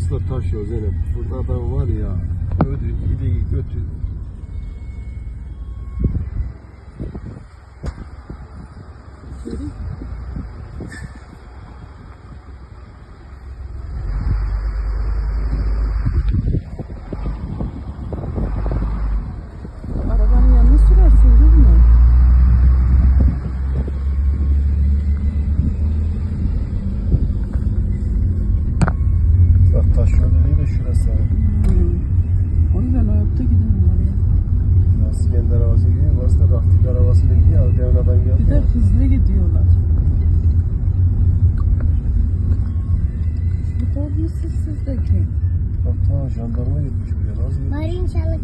burası da taş Zeynep. Burada ben var ya ödü, ili götü Kendi arabası gidiyor. Bazı da raftik arabasıyla gidiyor. Devnadan Bir de geldi. hızlı gidiyorlar. Bu da mısın sizdeki? Bak tamam jandarma gitmiş buraya. Nasıl gitmiş? Bari inşallah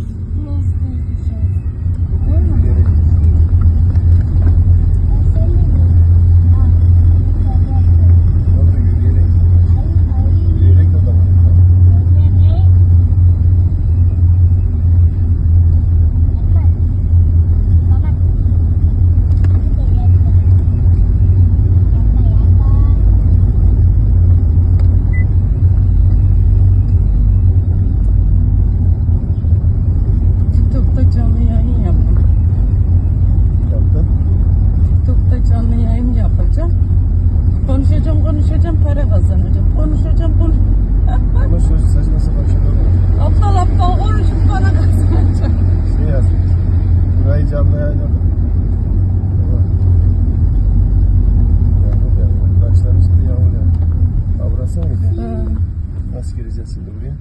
konuşacağım konuş. Ama söz saçma sapan şeyler var. Aptal aptal konuşup bana kazanacak. Şey yaz. Burayı camda yayınlar. Yağmur yağmur. Taşlar üstü yağmur yağmur. Ha burası? Nasıl gireceğiz şimdi buraya?